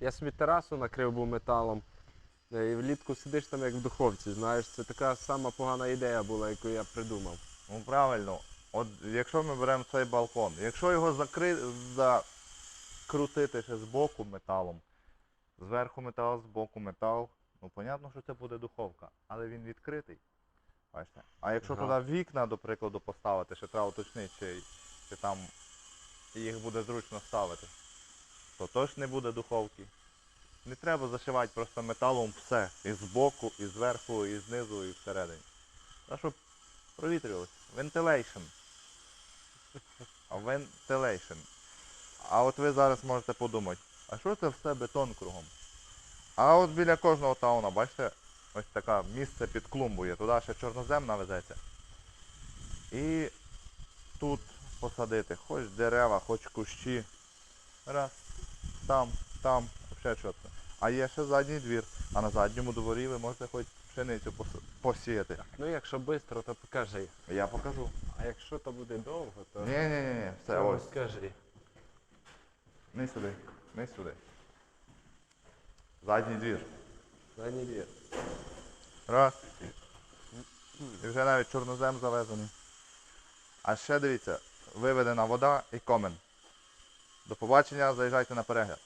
Я собі терасу накрив був металом. е, І влітку сидиш там як в духовці, знаєш, це така сама погана ідея була, яку я придумав. Ну правильно. От якщо ми беремо цей балкон, якщо його закри... закрутити ще з боку металом, зверху метал, з боку метал, ну понятно, що це буде духовка, але він відкритий. Бачите? А якщо Ага. туди вікна, до прикладу, поставити, ще треба уточнити, чи, чи там їх буде зручно ставити, то точно не буде духовки. Не треба зашивати просто металом все. І з боку, і зверху, і знизу, і всередині. Та щоб провітрювалося. А Ventilation. А от ви зараз можете подумати, а що це все бетон кругом? А от біля кожного тауна, бачите, ось таке місце під клумбою, туди ще чорнозем навезеться. І тут посадити хоч дерева, хоч кущі. Раз, там, там, взагалі чітко. А є ще задній двір. А на задньому дворі ви можете хоч пшеницю пос- посіяти. Ну якщо швидко, то покажи. Я покажу. А якщо то буде довго, то Ні, ні, ні, ні, все то ось. розкажи. Не сюди, не сюди. Задній двір. Задній двір. Раз. І вже навіть чорнозем завезений. А ще дивіться, виведена вода і комен. До побачення, заїжджайте на перегляд.